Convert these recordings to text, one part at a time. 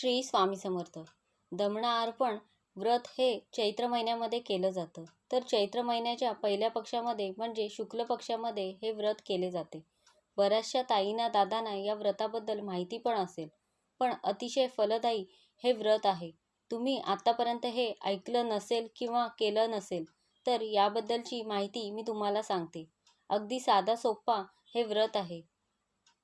श्री स्वामी समर्थ. दमणार्पण व्रत हे चैत्र महिन्यामध्ये केलं जातं. तर चैत्र महिन्याच्या पहिल्या पक्षामध्ये म्हणजे शुक्ल पक्षामध्ये हे व्रत केले जाते. बऱ्याचशा ताईंना दादांना या व्रताबद्दल माहिती पण असेल. पण अतिशय फलदायी हे व्रत आहे. तुम्ही आत्तापर्यंत हे ऐकलं नसेल किंवा केलं नसेल तर याबद्दलची माहिती मी तुम्हाला सांगते. अगदी साधा सोप्पा हे व्रत आहे.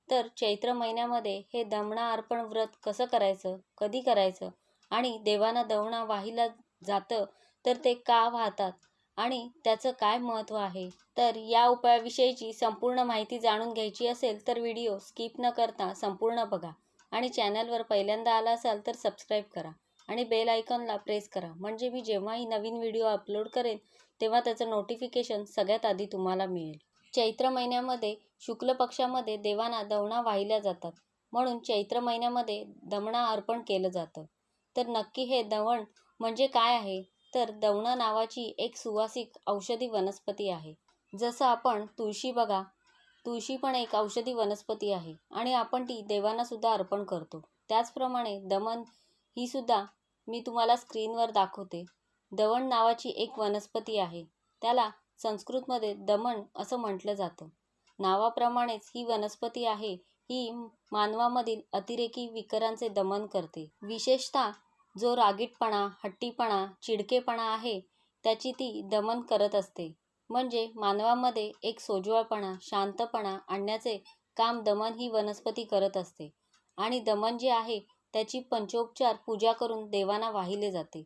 तर चैत्र महिन्यामध्ये हे दमणा अर्पण व्रत कसं करायचं? कधी करायचं? आणि देवांना दवणा वाहिला जातं तर ते का वाहतात? आणि त्याचं काय महत्त्व आहे? तर या उपायाविषयीची संपूर्ण माहिती जाणून घ्यायची असेल तर व्हिडिओ स्किप न करता संपूर्ण बघा. आणि चॅनलवर पहिल्यांदा आला असाल तर सबस्क्राईब करा. आणि बेल आयकॉनला प्रेस करा. म्हणजे मी जेव्हाही नवीन व्हिडिओ अपलोड करेन तेव्हा त्याचं नोटिफिकेशन सगळ्यात आधी तुम्हाला मिळेल. चैत्र महिन्यामध्ये शुक्ल पक्षामध्ये देवांना दवणा वाहिल्या जातात. म्हणून चैत्र महिन्यामध्ये दमणा अर्पण केलं जातं. तर नक्की हे दवण म्हणजे काय आहे? तर दवणं नावाची एक सुवासिक औषधी वनस्पती आहे. जसं आपण तुळशी बघा तुळशी पण एक औषधी वनस्पती आहे आणि आपण ती देवांना सुद्धा अर्पण करतो. त्याचप्रमाणे दमन ही सुद्धा मी तुम्हाला स्क्रीनवर दाखवते. दवण नावाची एक वनस्पती आहे. त्याला संस्कृतमध्ये दमन असं म्हटलं जातं. नावाप्रमाणेच ही वनस्पती आहे ही मानवामधील अतिरेकी विकारांचे दमन करते. विशेषतः जो रागीटपणा हट्टीपणा चिडकेपणा आहे त्याची ती दमन करत असते. म्हणजे मानवामध्ये एक सोज्वळपणा शांतपणा आणण्याचे काम दमन ही वनस्पती करत असते. आणि दमन जे आहे त्याची पंचोपचार पूजा करून देवांना वाहिले जाते.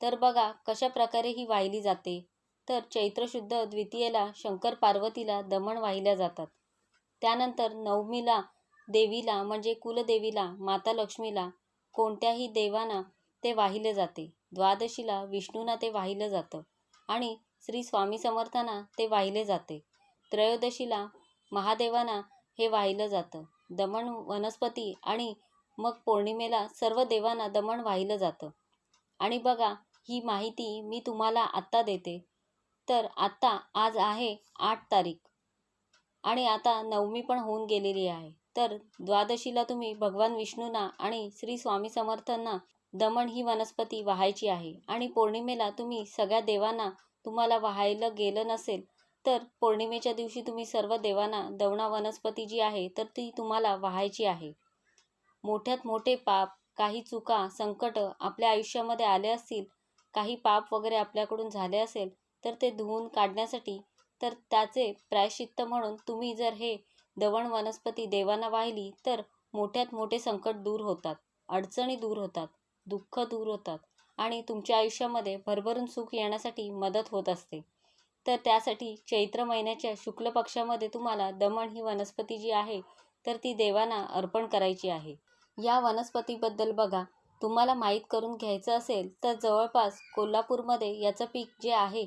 तर बघा कशा प्रकारे ही वाहिली जाते? तर चैत्रशुद्ध द्वितीयेला शंकर पार्वतीला दमण वाहिल्या जातात. त्यानंतर नवमीला देवीला म्हणजे कुलदेवीला माता लक्ष्मीला कोणत्याही देवांना ते वाहिले जाते. द्वादशीला विष्णूंना ते वाहिलं जातं आणि श्री स्वामी समर्थांना ते वाहिले जाते. त्रयोदशीला महादेवांना हे वाहिलं जातं. दमण वनस्पती आणि मग पौर्णिमेला सर्व देवांना दमण वाहिलं जातं. आणि बघा ही माहिती मी तुम्हाला आत्ता देते. तर आत्ता आज आहे आठ तारीख. आणि आता नवमी पण होऊन गेलेली आहे. तर द्वादशीला तुम्ही भगवान विष्णूंना आणि श्री स्वामी समर्थांना दमण ही वनस्पती वाहायची आहे. आणि पौर्णिमेला तुम्ही सगळ्या देवांना तुम्हाला वाहायला गेलं नसेल तर पौर्णिमेच्या दिवशी तुम्ही सर्व देवांना दवणा वनस्पती जी आहे तर ती तुम्हाला वाहायची आहे. मोठ्यात मोठे पाप काही चुका संकट आपल्या आयुष्यामध्ये आले असतील काही पाप वगैरे आपल्याकडून झाले असेल तर ते धुवून काढण्यासाठी तर त्याचे प्रायश्चित्त म्हणून तुम्ही जर हे दवण वनस्पती देवांना वाहिली तर मोठ्यात मोठे संकट दूर होतात अडचणी दूर होतात दुःख दूर होतात आणि तुमच्या आयुष्यामध्ये भरभरून सुख येण्यासाठी मदत होत असते. तर त्यासाठी चैत्र महिन्याच्या शुक्ल पक्षामध्ये तुम्हाला दमण ही वनस्पती जी आहे तर ती देवांना अर्पण करायची आहे. या वनस्पतीबद्दल बघा. तुम्हाला माहीत करून घ्यायचं असेल तर जवळपास कोल्हापूरमध्ये याचं पीक जे आहे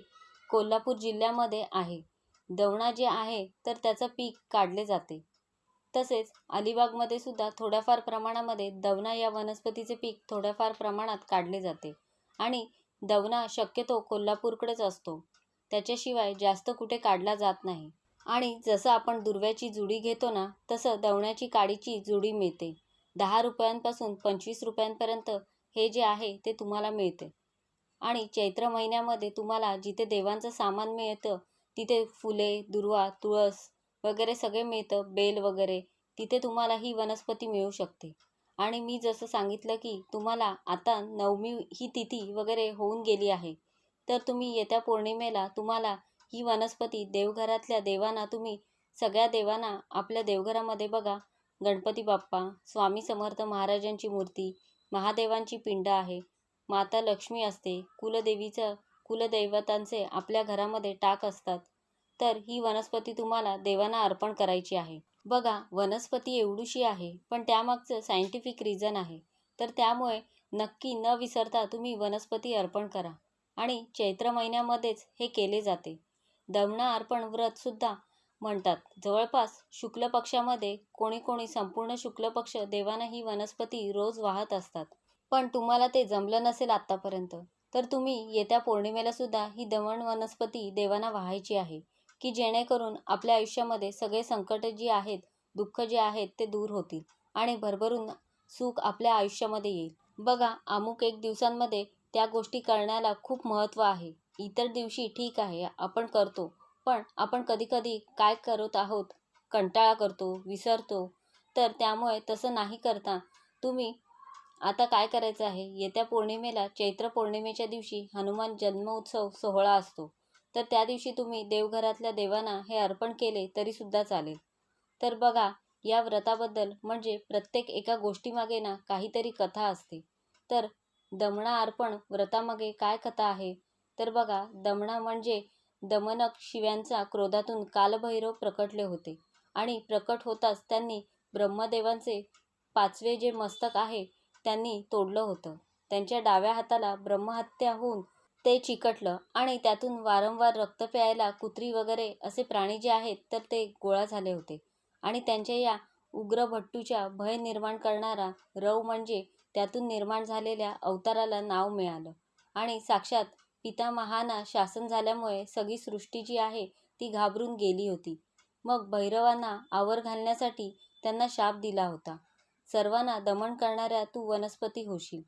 कोल्हापूर जिल्ह्यामध्ये आहे. दवणा जे आहे तर त्याचं पीक काढले जाते. तसेच अलिबागमध्ये सुद्धा थोड्याफार प्रमाणामध्ये दवना या वनस्पतीचे पीक थोड्याफार प्रमाणात काढले जाते. आणि दवना शक्यतो कोल्हापूरकडेच असतो. त्याच्याशिवाय जास्त कुठे काढला जात नाही. आणि जसं आपण दुर्व्याची जुडी घेतो ना तसं दवण्याची काडीची जुडी मिळते. दहा रुपयांपासून पंचवीस रुपयांपर्यंत हे जे आहे ते तुम्हाला मिळते. आणि चैत्र महिन्यामध्ये तुम्हाला जिथे देवांचं सामान मिळतं तिथे फुले दुर्वा तुळस वगैरे सगळे मिळतं बेल वगैरे तिथे तुम्हाला ही वनस्पती मिळू शकते. आणि मी जसं सांगितलं की तुम्हाला आता नवमी ही तिथी वगैरे होऊन गेली आहे तर तुम्ही येत्या पौर्णिमेला तुम्हाला ही वनस्पती देवघरातल्या देवांना तुम्ही सगळ्या देवांना आपल्या देवघरामध्ये बघा गणपती बाप्पा स्वामी समर्थ महाराजांची मूर्ती महादेवांची पिंड आहे माता लक्ष्मी असते. कुलदेवीचं कुलदैवतांचे आपल्या घरामध्ये टाक असतात. तर ही वनस्पती तुम्हाला देवांना अर्पण करायची आहे. बघा वनस्पती एवढीशी आहे पण त्यामागचं सायंटिफिक रिझन आहे. तर त्यामुळे नक्की न विसरता तुम्ही वनस्पती अर्पण करा. आणि चैत्र महिन्यामध्येच हे केले जाते. दमणा अर्पण व्रतसुद्धा म्हणतात. जवळपास शुक्ल पक्षामध्ये कोणी कोणी संपूर्ण शुक्ल पक्ष देवांना ही वनस्पती रोज वाहत असतात. पण तुम्हाला ते जमलं नसेल आत्तापर्यंत तर तुम्ही येत्या पौर्णिमेला सुद्धा ही दमण वनस्पती देवांना वाहायची आहे की जेणेकरून आपल्या आयुष्यामध्ये सगळे संकट जी आहेत दुःख जे आहेत ते दूर होतील आणि भरभरून सुख आपल्या आयुष्यामध्ये येईल. बघा अमुक एक दिवसांमध्ये त्या गोष्टी करण्याला खूप महत्त्व आहे. इतर दिवशी ठीक आहे आपण करतो पण आपण कधीकधी काय करत आहोत कंटाळा करतो विसरतो तर त्यामुळे तसं नाही करता. तुम्ही आता काय करायचं आहे? येत्या पौर्णिमेला चैत्र पौर्णिमेच्या दिवशी हनुमान जन्मोत्सव सोहळा असतो. तर त्या दिवशी तुम्ही देवघरातल्या देवांना हे अर्पण केले तरीसुद्धा चालेल. तर बघा या व्रताबद्दल म्हणजे प्रत्येक एका गोष्टीमागे ना काहीतरी कथा असते. तर दमणा अर्पण व्रतामागे काय कथा आहे? तर बघा दमणा म्हणजे दमनक शिव्यांचा क्रोधातून कालभैरव प्रकटले होते. आणि प्रकट होताच त्यांनी ब्रह्मदेवांचे पाचवे जे मस्तक आहे त्यांनी तोडलं होतं. त्यांच्या डाव्या हाताला ब्रह्महत्या होऊन ते चिकटलं आणि त्यातून वारंवार रक्त प्यायला कुत्री वगैरे असे प्राणी जे आहेत तर ते गोळा झाले होते. आणि त्यांच्या या उग्र भट्टूच्या भय निर्माण करणारा रव म्हणजे त्यातून निर्माण झालेल्या अवताराला नाव मिळालं. आणि साक्षात पितामहाना शासन झाल्यामुळे सगळी सृष्टी जी आहे ती घाबरून गेली होती. मग भैरवांना आवर घालण्यासाठी त्यांना शाप दिला होता. सर्वांना दमन करणाऱ्या तू वनस्पती होशील.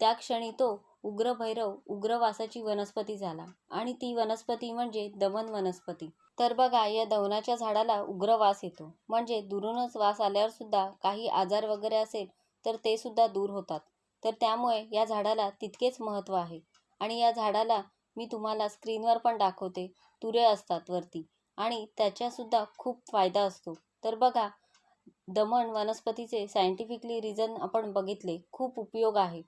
त्या क्षणी तो उग्र भैरव उग्रवासाची वनस्पती झाला आणि ती वनस्पती म्हणजे दमन वनस्पती. तर बघा या दवनाच्या झाडाला उग्र वास येतो. म्हणजे दुरूनच वास आल्यावर सुद्धा काही आजार वगैरे असेल तर ते सुद्धा दूर होतात. तर त्यामुळे या झाडाला तितकेच महत्त्व आहे. आणि या झाडाला मी तुम्हाला स्क्रीनवर पण दाखवते तुरे असतात वरती. आणि त्याच्यासुद्धा खूप फायदा असतो. तर बघा दमण वनस्पतीचे सायंटिफिकली रिझन आपण बघितले खूप उपयोग आहे.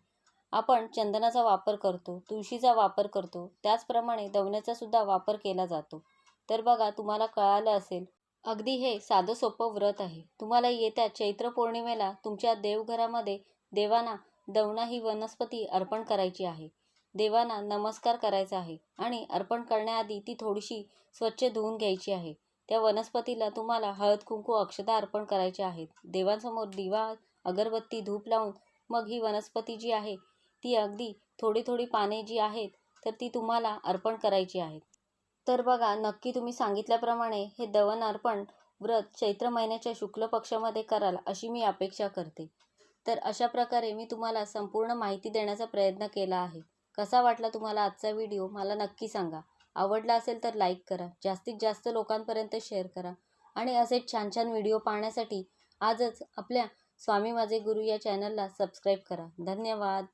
आपण चंदनाचा वापर करतो तुळशीचा वापर करतो त्याचप्रमाणे दवण्याचा सुद्धा वापर केला जातो. तर बघा तुम्हाला कळालं असेल अगदी हे साधं सोपं व्रत आहे. तुम्हाला येत्या चैत्र पौर्णिमेला तुमच्या देवघरामध्ये देवांना दवणा ही वनस्पती अर्पण करायची आहे. देवांना नमस्कार करायचा आहे आणि अर्पण करण्याआधी ती थोडीशी स्वच्छ धुवून घ्यायची आहे. त्या वनस्पतीला तुम्हाला हळद कुंकू अक्षता अर्पण करायचे आहेत. देवांसमोर दिवा अगरबत्ती धूप लावून मग ही वनस्पती जी आहे ती अगदी थोडी थोडी पाने जी आहेत तर ती तुम्हाला अर्पण करायची आहेत. तर बघा नक्की तुम्ही सांगितल्याप्रमाणे हे दवन अर्पण व्रत चैत्र महिन्याच्या शुक्ल पक्षामध्ये कराल अशी मी अपेक्षा करते. तर अशा प्रकारे मी तुम्हाला संपूर्ण माहिती देण्याचा प्रयत्न केला आहे. कसा वाटला तुम्हाला आजचा व्हिडिओ मला नक्की सांगा. आवडला असेल तर लाईक करा. जास्तीत जास्त लोकांपर्यंत शेअर करा. आणि असेच छान छान व्हिडिओ पाहण्यासाठी आजच आपल्या स्वामी माझे गुरु या चॅनलला सबस्क्राईब करा. धन्यवाद.